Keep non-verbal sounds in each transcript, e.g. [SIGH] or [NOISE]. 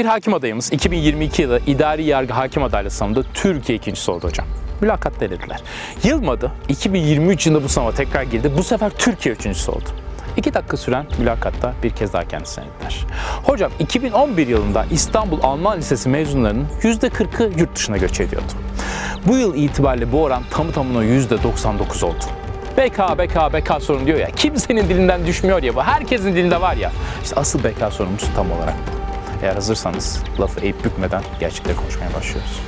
Bir hakim adayımız 2022 yılı idari yargı hakim adaylığı sınavında Türkiye ikincisi oldu hocam. Mülakatta elediler. Yılmadı. 2023 yılında bu sınava tekrar girdi. Bu sefer Türkiye üçüncüsü oldu. İki dakika süren mülakatta bir kez daha kendisine elediler. Hocam 2011 yılında İstanbul Alman Lisesi mezunlarının %40'ı yurt dışına göç ediyordu. Bu yıl itibariyle bu oran tamı tamına %99 oldu. BK, BK, BK sorun diyor ya. Kimsenin dilinden düşmüyor ya bu. Herkesin dilinde var ya. İşte asıl BK sorunumuz tam olarak bu. Eğer hazırsanız lafı eğip bükmeden gerçekleri konuşmaya başlıyoruz.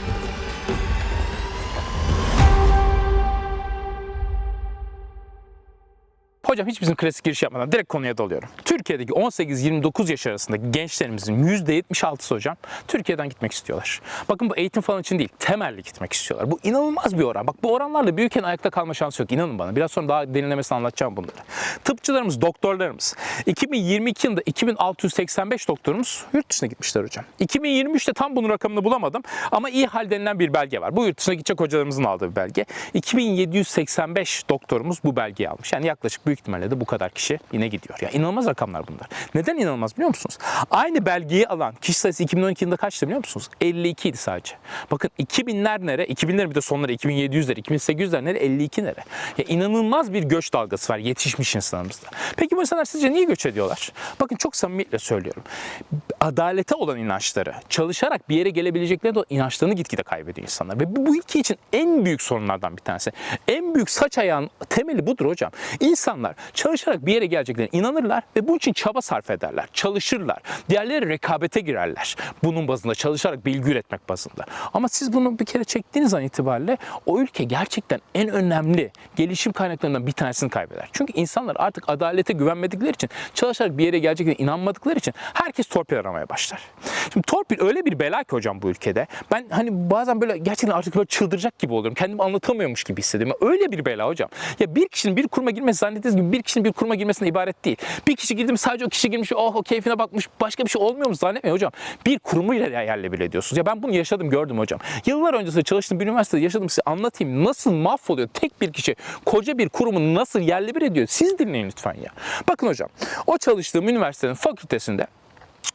Hocam hiç bizim klasik giriş yapmadan direkt konuya dalıyorum. Türkiye'deki 18-29 yaş arasındaki gençlerimizin %76'sı hocam Türkiye'den gitmek istiyorlar. Bakın bu eğitim falan için değil, temelli gitmek istiyorlar. Bu inanılmaz bir oran. Bak bu oranlarla bir ayakta kalma şansı yok. İnanın bana. Biraz sonra daha derinlemesine anlatacağım bunları. Tıpçılarımız, doktorlarımız. 2022 yılında 2685 doktorumuz yurt dışına gitmişler hocam. 2023'te tam bunun rakamını bulamadım ama iyi hal denilen bir belge var. Bu yurt dışına gidecek hocalarımızın aldığı bir belge. 2785 doktorumuz bu belgeyi almış. Yani yaklaşık büyük ihtimalle de bu kadar kişi yine gidiyor. Ya inanılmaz rakamlar bunlar. Neden inanılmaz biliyor musunuz? Aynı belgeyi alan kişi sayısı 2012 yılında kaçtı biliyor musunuz? 52 idi sadece. Bakın 2000'ler nere? 2000'lerin bir de sonları 2700'ler, 2800'ler nere? 52 nere? Ya inanılmaz bir göç dalgası var yetişmiş insanımızda. Peki bu insanlar sizce niye göç ediyorlar? Bakın çok samimiyetle söylüyorum. Adalete olan inançları, çalışarak bir yere gelebilecekleri de inançlarını gitgide kaybediyor insanlar. Ve bu ülke için en büyük sorunlardan bir tanesi. En büyük saç ayağın temeli budur hocam. İnsanlar çalışarak bir yere geleceklerine inanırlar ve bunun için çaba sarf ederler. Çalışırlar. Diğerleri rekabete girerler. Bunun bazında çalışarak bilgi üretmek bazında. Ama siz bunu bir kere çektiğiniz an itibariyle o ülke gerçekten en önemli gelişim kaynaklarından bir tanesini kaybeder. Çünkü insanlar artık adalete güvenmedikleri için çalışarak bir yere geleceklerine inanmadıkları için herkes torpil aramaya başlar. Şimdi torpil öyle bir bela ki hocam bu ülkede. Ben hani bazen böyle gerçekten artık böyle çıldıracak gibi oluyorum. Kendimi anlatamıyormuş gibi hissediyorum. Öyle bir bela hocam. Ya bir kişinin bir kuruma girmesi zannettiğiniz gibi bir kişinin bir kuruma girmesine ibaret değil. Bir kişi girdi mi sadece o kişi girmiş, oh o keyfine bakmış, başka bir şey olmuyor mu zannetmeyin hocam. Bir kurumuyla yerle bile ediyorsunuz. Ya ben bunu yaşadım, gördüm hocam. Yıllar öncesinde çalıştığım bir üniversitede yaşadım size anlatayım. Nasıl mahvoluyor tek bir kişi koca bir kurumu nasıl yerle bir ediyor. Siz dinleyin lütfen ya. Bakın hocam o çalıştığım üniversitenin fakültesinde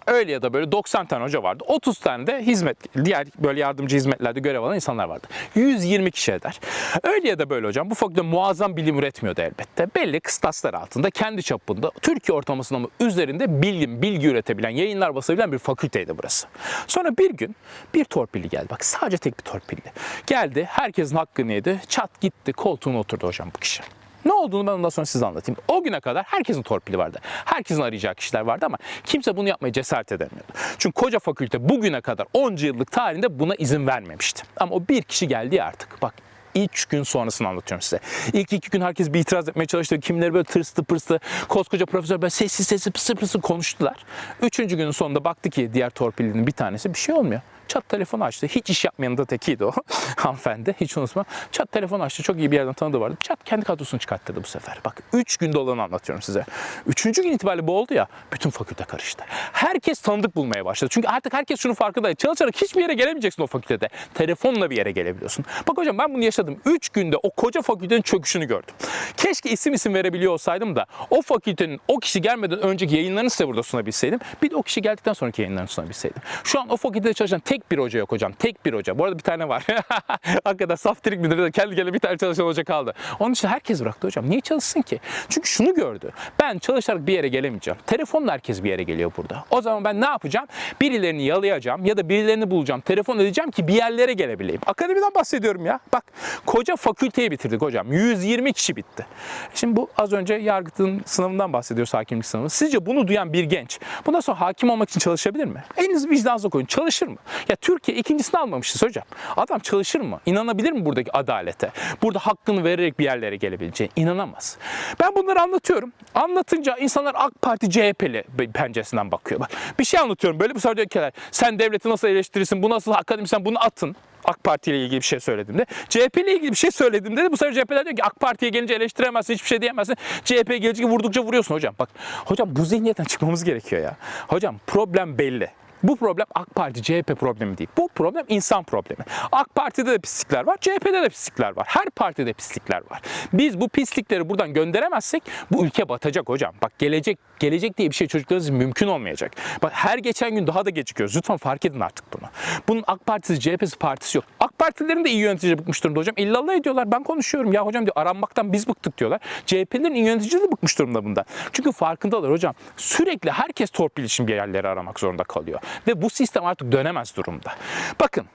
Öyle ya da böyle 90 tane hoca vardı. 30 tane de hizmet, diğer böyle yardımcı hizmetlerde görev alan insanlar vardı. 120 kişi eder. Öyle ya da böyle hocam bu fakülte muazzam bilim üretmiyordu elbette. Belli kıstaslar altında kendi çapında Türkiye ortalamasının ama üzerinde bilim, bilgi üretebilen, yayınlar basabilen bir fakülteydi burası. Sonra bir gün bir torpilli geldi. Bak sadece tek bir torpilli. Geldi herkesin hakkını yedi. Çat gitti koltuğuna oturdu hocam bu kişi. Ne olduğunu ben ondan sonra size anlatayım. O güne kadar herkesin torpili vardı. Herkesin arayacağı kişiler vardı ama kimse bunu yapmaya cesaret edemiyordu. Çünkü koca fakülte bugüne kadar 10 yıllık tarihinde buna izin vermemişti. Ama o bir kişi geldi artık. Bak 3 gün sonrasını anlatıyorum size. İlk iki gün herkes bir itiraz etmeye çalıştı. Kimileri böyle tırstı pırstı. Koskoca profesör böyle sessiz sessiz pısır pısır konuştular. Üçüncü günün sonunda baktı ki diğer torpilinin bir tanesi bir şey olmuyor. Çat telefonu açtı. Hiç iş yapmayanın da tekiydi o [LAUGHS] hanımefendi. Hiç unutma. Çat telefonu açtı. Çok iyi bir yerden tanıdığı vardı. Çat kendi kadrosunu çıkarttırdı bu sefer. Bak 3 günde olanı anlatıyorum size. Üçüncü gün itibariyle bu oldu ya. Bütün fakülte karıştı. Herkes tanıdık bulmaya başladı. Çünkü artık herkes şunu farkında. Çalışarak hiçbir yere gelemeyeceksin o fakültede. Telefonla bir yere gelebiliyorsun. Bak hocam ben bunu yaşadım. 3 günde o koca fakültenin çöküşünü gördüm. Keşke isim isim verebiliyor olsaydım da o fakültenin o kişi gelmeden önceki yayınlarını size burada sunabilseydim. Bir de o kişi geldikten sonraki yayınlarını sunabilseydim. Şu an o fakültede çalışan tek bir hoca yok hocam. Tek bir hoca. Bu arada bir tane var. [LAUGHS] Hakikaten saftirik midir? Kendi gene bir tane çalışan hoca kaldı. Onun için herkes bıraktı hocam. Niye çalışsın ki? Çünkü şunu gördü. Ben çalışarak bir yere gelemeyeceğim. Telefonla herkes bir yere geliyor burada. O zaman ben ne yapacağım? Birilerini yalayacağım ya da birilerini bulacağım. Telefon edeceğim ki bir yerlere gelebileyim. Akademiden bahsediyorum ya. Bak koca fakülteyi bitirdik hocam. 120 kişi bitti. Şimdi bu az önce yargıtın sınavından bahsediyoruz hakimlik sınavı. Sizce bunu duyan bir genç bundan sonra hakim olmak için çalışabilir mi? Elinizi vicdanınıza koyun. Çalışır mı? Ya Türkiye ikincisini almamışız hocam. Adam çalışır mı? İnanabilir mi buradaki adalete? Burada hakkını vererek bir yerlere gelebileceğine inanamaz. Ben bunları anlatıyorum. Anlatınca insanlar AK Parti CHP'li penceresinden bakıyor. Bak bir şey anlatıyorum. Böyle bir soru diyor ki sen devleti nasıl eleştirirsin? Bu nasıl akademisyen? Bunu atın. AK Parti ile ilgili bir şey söylediğimde. CHP ile ilgili bir şey söylediğimde de bu sefer CHP'ler diyor ki AK Parti'ye gelince eleştiremezsin, hiçbir şey diyemezsin. CHP gelince vurdukça vuruyorsun hocam. Bak hocam bu zihniyetten çıkmamız gerekiyor ya. Hocam problem belli. Bu problem AK Parti CHP problemi değil. Bu problem insan problemi. AK Parti'de de pislikler var, CHP'de de pislikler var. Her partide pislikler var. Biz bu pislikleri buradan gönderemezsek bu ülke batacak hocam. Bak gelecek gelecek diye bir şey çocuklarınız mümkün olmayacak. Bak her geçen gün daha da gecikiyoruz. Lütfen fark edin artık bunu. Bunun AK Partisi, CHP'si, partisi yok. AK Partilerin de iyi yönetici bıkmış durumda hocam. İllallah ediyorlar. Ben konuşuyorum. Ya hocam diyor aranmaktan biz bıktık diyorlar. CHP'lerin iyi yöneticileri de bıkmış durumda bundan. Çünkü farkındalar hocam. Sürekli herkes torpil için bir yerleri aramak zorunda kalıyor. Ve bu sistem artık dönemez durumda. Bakın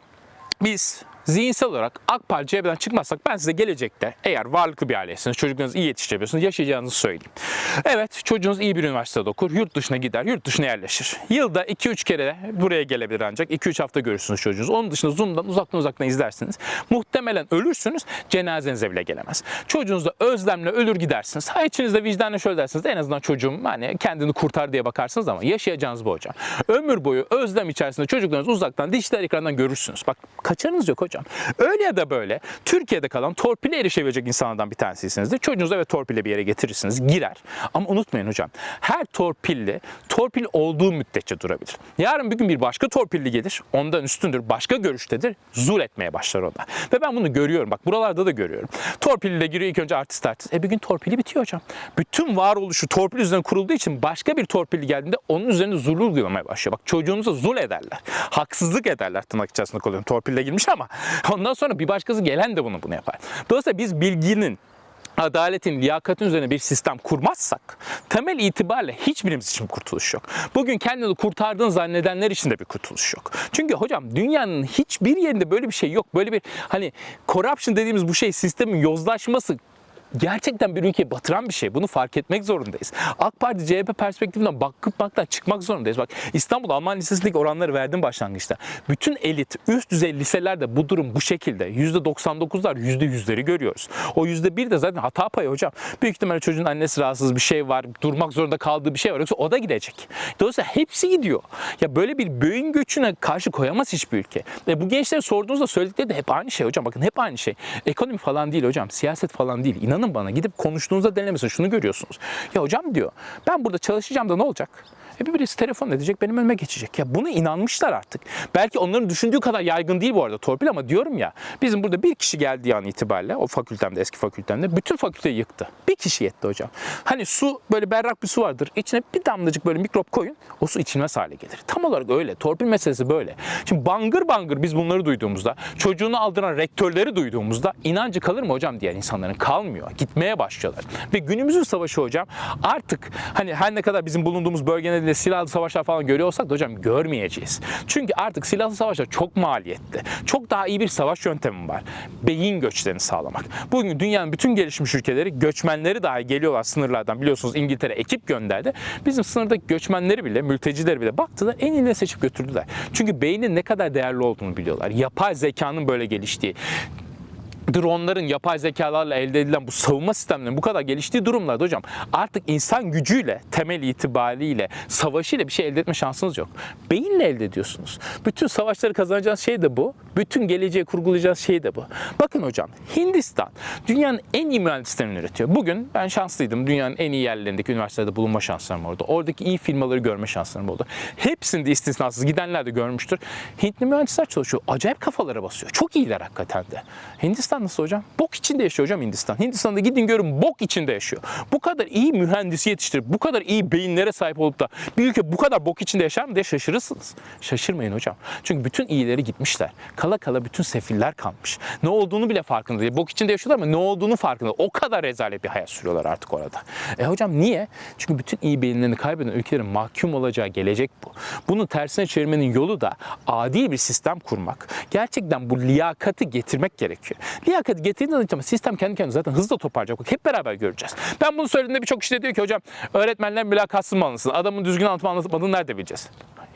biz zihinsel olarak AK Parti çıkmazsak ben size gelecekte eğer varlıklı bir ailesiniz, çocuklarınızı iyi yetiştirebiliyorsunuz, yaşayacağınızı söyleyeyim. Evet çocuğunuz iyi bir üniversitede okur, yurt dışına gider, yurt dışına yerleşir. Yılda 2-3 kere buraya gelebilir ancak 2-3 hafta görürsünüz çocuğunuz. Onun dışında Zoom'dan uzaktan uzaktan izlersiniz. Muhtemelen ölürsünüz, cenazenize bile gelemez. Çocuğunuz da özlemle ölür gidersiniz. Ha içinizde vicdanla şöyle dersiniz en azından çocuğum hani kendini kurtar diye bakarsınız ama yaşayacağınız bu hocam. Ömür boyu özlem içerisinde çocuklarınızı uzaktan dijital ekrandan görürsünüz. Bak kaçarınız yok hocam. Öyle ya da böyle Türkiye'de kalan torpile erişebilecek insanlardan bir tanesisinizdir. Çocuğunuzu evet torpille bir yere getirirsiniz. Girer. Ama unutmayın hocam. Her torpilli torpil olduğu müddetçe durabilir. Yarın bir gün bir başka torpilli gelir. Ondan üstündür. Başka görüştedir. Zul etmeye başlar o. Ve ben bunu görüyorum. Bak buralarda da görüyorum. Torpilli giriyor ilk önce artist artist. E bir gün torpili bitiyor hocam. Bütün varoluşu torpil üzerine kurulduğu için başka bir torpilli geldiğinde onun üzerine zul uygulamaya başlıyor. Bak çocuğunuza zul ederler. Haksızlık ederler tırnak içerisinde koyuyorum. Torpille girmiş ama [LAUGHS] ondan sonra bir başkası gelen de bunu bunu yapar. Dolayısıyla biz bilginin adaletin, liyakatin üzerine bir sistem kurmazsak temel itibariyle hiçbirimiz için kurtuluş yok. Bugün kendini kurtardığını zannedenler için de bir kurtuluş yok. Çünkü hocam dünyanın hiçbir yerinde böyle bir şey yok. Böyle bir hani corruption dediğimiz bu şey sistemin yozlaşması gerçekten bir ülkeyi batıran bir şey. Bunu fark etmek zorundayız. AK Parti CHP perspektifinden bakıp baktan çıkmak zorundayız. Bak İstanbul Alman Lisesi'ndeki oranları verdim başlangıçta. Bütün elit üst düzey liselerde bu durum bu şekilde. %99'lar %100'leri görüyoruz. O %1 de zaten hata payı hocam. Büyük ihtimalle çocuğun annesi rahatsız bir şey var. Durmak zorunda kaldığı bir şey var. Yoksa o da gidecek. Dolayısıyla hepsi gidiyor. Ya böyle bir beyin göçüne karşı koyamaz hiçbir ülke. Ve bu gençlere sorduğunuzda söyledikleri de hep aynı şey hocam. Bakın hep aynı şey. Ekonomi falan değil hocam. Siyaset falan değil. İnanın bana gidip konuştuğunuzda denemesine şunu görüyorsunuz. Ya hocam diyor ben burada çalışacağım da ne olacak? E bir birisi telefon edecek benim önüme geçecek. Ya bunu inanmışlar artık. Belki onların düşündüğü kadar yaygın değil bu arada torpil ama diyorum ya bizim burada bir kişi geldiği an itibariyle o fakültemde eski fakültemde bütün fakülteyi yıktı. Bir kişi yetti hocam. Hani su böyle berrak bir su vardır. İçine bir damlacık böyle mikrop koyun o su içilmez hale gelir. Tam olarak öyle. Torpil meselesi böyle. Şimdi bangır bangır biz bunları duyduğumuzda çocuğunu aldıran rektörleri duyduğumuzda inancı kalır mı hocam diğer insanların? Kalmıyor. Gitmeye başlıyorlar. Ve günümüzün savaşı hocam artık hani her ne kadar bizim bulunduğumuz bölge nedeniyle silahlı savaşlar falan görüyor olsak da hocam görmeyeceğiz. Çünkü artık silahlı savaşlar çok maliyetli. Çok daha iyi bir savaş yöntemi var. Beyin göçlerini sağlamak. Bugün dünyanın bütün gelişmiş ülkeleri göçmenleri dahi geliyorlar sınırlardan. Biliyorsunuz İngiltere ekip gönderdi. Bizim sınırdaki göçmenleri bile, mültecileri bile baktılar en iyini seçip götürdüler. Çünkü beynin ne kadar değerli olduğunu biliyorlar. Yapay zekanın böyle geliştiği, dronların yapay zekalarla elde edilen bu savunma sistemlerinin bu kadar geliştiği durumlarda hocam artık insan gücüyle, temel itibariyle, savaşıyla bir şey elde etme şansınız yok. Beyinle elde ediyorsunuz. Bütün savaşları kazanacağınız şey de bu. Bütün geleceği kurgulayacağınız şey de bu. Bakın hocam Hindistan dünyanın en iyi mühendislerini üretiyor. Bugün ben şanslıydım. Dünyanın en iyi yerlerindeki üniversitelerde bulunma şanslarım oldu. Oradaki iyi firmaları görme şanslarım oldu. Hepsinde istisnasız gidenler de görmüştür. Hintli mühendisler çalışıyor. Acayip kafalara basıyor. Çok iyiler hakikaten de. Hindistan nasıl hocam? Bok içinde yaşıyor hocam Hindistan. Hindistan'da gidin görün bok içinde yaşıyor. Bu kadar iyi mühendisi yetiştirip bu kadar iyi beyinlere sahip olup da bir ülke bu kadar bok içinde yaşar mı diye şaşırırsınız. Şaşırmayın hocam. Çünkü bütün iyileri gitmişler. Kala kala bütün sefiller kalmış. Ne olduğunu bile farkında değil. Bok içinde yaşıyorlar ama ne olduğunu farkında. O kadar rezalet bir hayat sürüyorlar artık orada. E hocam niye? Çünkü bütün iyi beyinlerini kaybeden ülkelerin mahkum olacağı gelecek bu. Bunu tersine çevirmenin yolu da adil bir sistem kurmak. Gerçekten bu liyakati getirmek gerekiyor. Liyakati getirdiğiniz zaman sistem kendi kendine zaten hızla toparlayacak. Hep beraber göreceğiz. Ben bunu söylediğimde birçok kişi de diyor ki hocam öğretmenler mülakatsız mı alınsın? Adamın düzgün anlatıp anlatmadığını nerede bileceğiz?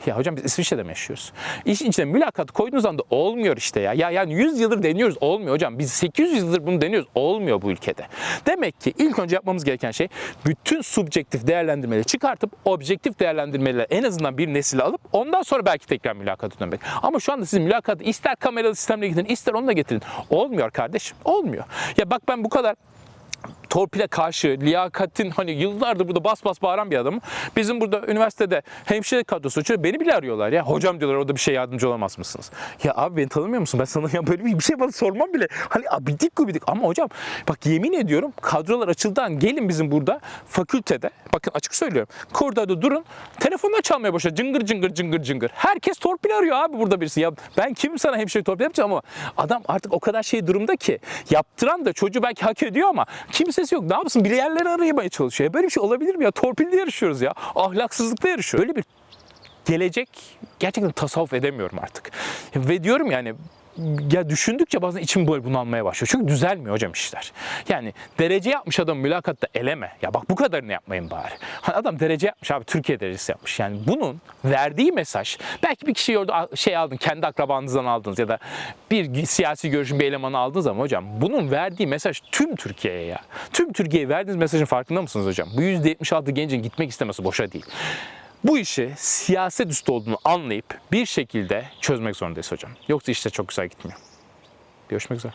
Ya hocam biz İsviçre'de mi yaşıyoruz? İşin içine mülakat koyduğunuz anda olmuyor işte ya. Ya yani 100 yıldır deniyoruz olmuyor hocam. Biz 800 yıldır bunu deniyoruz olmuyor bu ülkede. Demek ki ilk önce yapmamız gereken şey bütün subjektif değerlendirmeleri çıkartıp objektif değerlendirmeleri en azından bir nesile alıp ondan sonra belki tekrar mülakata dönmek. Ama şu anda siz mülakatı ister kameralı sistemle getirin ister onunla getirin. Olmuyor kardeşim. Olmuyor. Ya bak ben bu kadar torpile karşı liyakatin hani yıllardır burada bas bas bağıran bir adamım. Bizim burada üniversitede hemşire kadrosu uçuyor. Beni bile arıyorlar ya. Hocam diyorlar orada bir şey yardımcı olamaz mısınız? Ya abi beni tanımıyor musun? Ben sana ya böyle bir şey bana sormam bile. Hani abidik gubidik ama hocam bak yemin ediyorum kadrolar açıldan gelin bizim burada fakültede bakın açık söylüyorum. Koridorda durun. Telefonlar çalmaya başladı. Cıngır cıngır cıngır cıngır. Herkes torpil arıyor abi burada birisi. Ya ben kim sana hemşire torpil yapacağım ama adam artık o kadar şey durumda ki yaptıran da çocuğu belki hak ediyor ama kimsesi yok. Ne yapsın? Bir yerleri arayamaya çalışıyor. Böyle bir şey olabilir mi ya? Torpilde yarışıyoruz ya. Ahlaksızlıkta yarışıyoruz. Öyle bir gelecek gerçekten tasavvuf edemiyorum artık. Ve diyorum yani ya düşündükçe bazen içim böyle bunalmaya başlıyor. Çünkü düzelmiyor hocam işler. Yani derece yapmış adam mülakatta eleme. Ya bak bu kadarını yapmayın bari. Hani adam derece yapmış abi Türkiye derecesi yapmış. Yani bunun verdiği mesaj belki bir kişi orada şey aldın kendi akrabanızdan aldınız ya da bir siyasi görüşün bir elemanı aldınız ama hocam bunun verdiği mesaj tüm Türkiye'ye ya. Tüm Türkiye'ye verdiğiniz mesajın farkında mısınız hocam? Bu %76 gencin gitmek istemesi boşa değil. Bu işi siyaset üstü olduğunu anlayıp bir şekilde çözmek zorundayız hocam. Yoksa işte çok güzel gitmiyor. Görüşmek üzere.